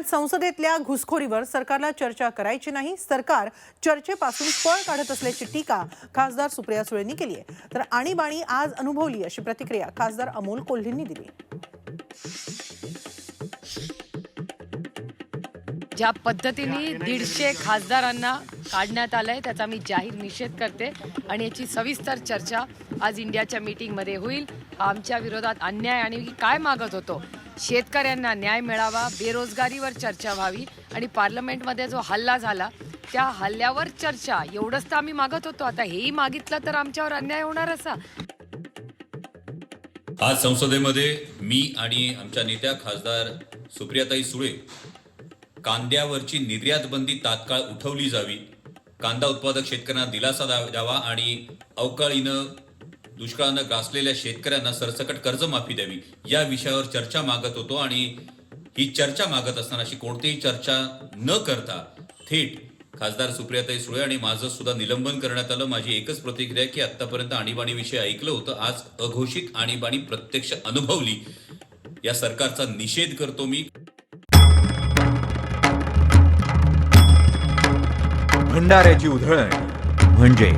दरम्यान संसदेतल्या घुसखोरीवर सरकारला चर्चा करायची नाही सरकार चर्चेपासून पळ काढत असल्याची टीका खासदार सुप्रिया सुळेंनी केली आहे. तर आणीबाणी आज अनुभवली अशी प्रतिक्रिया खासदार अमोल कोल्हेंनी दिली ज्या पद्धतीने दीडशे खासदारांना काढण्यात आलंय त्याचा मी जाहीर निषेध करते आणि याची सविस्तर चर्चा आज इंडियाच्या मीटिंगमध्ये होईल. आमच्या विरोधात अन्याय आणि काय मागत होतो शेतकऱ्यांना न्याय मिळावा बेरोजगारीवर चर्चा व्हावी आणि पार्लमेंटमध्ये जो हल्ला झाला त्या हल्ल्यावर चर्चा. एवढंच तर आम्ही मागत होतो. आता हेही मागितलं तर आमच्यावर अन्याय होणार असा? आज संसदेमध्ये मी आणि आमच्या नेत्या खासदार सुप्रियाताई सुळे कांद्यावरची निर्यात बंदी तात्काळ उठवली जावी कांदा उत्पादक शेतकऱ्यांना दिलासा द्या- द्यावा आणि अवकाळीनं दुष्काळानं ग्रासलेल्या शेतकऱ्यांना सरसकट कर्जमाफी द्यावी. या विषयावर चर्चा मागत होतो आणि ही चर्चा मागत असताना अशी कोणतीही चर्चा न करता थेट खासदार सुप्रियाताई सुळे आणि माझं सुद्धा निलंबन करण्यात आलं. माझी एकच प्रतिक्रिया की आतापर्यंत आणीबाणी विषय ऐकलं होतं. आज अघोषित आणीबाणी प्रत्यक्ष अनुभवली. या सरकारचा निषेध करतो मी. भंडाऱ्याची उधळण म्हणजे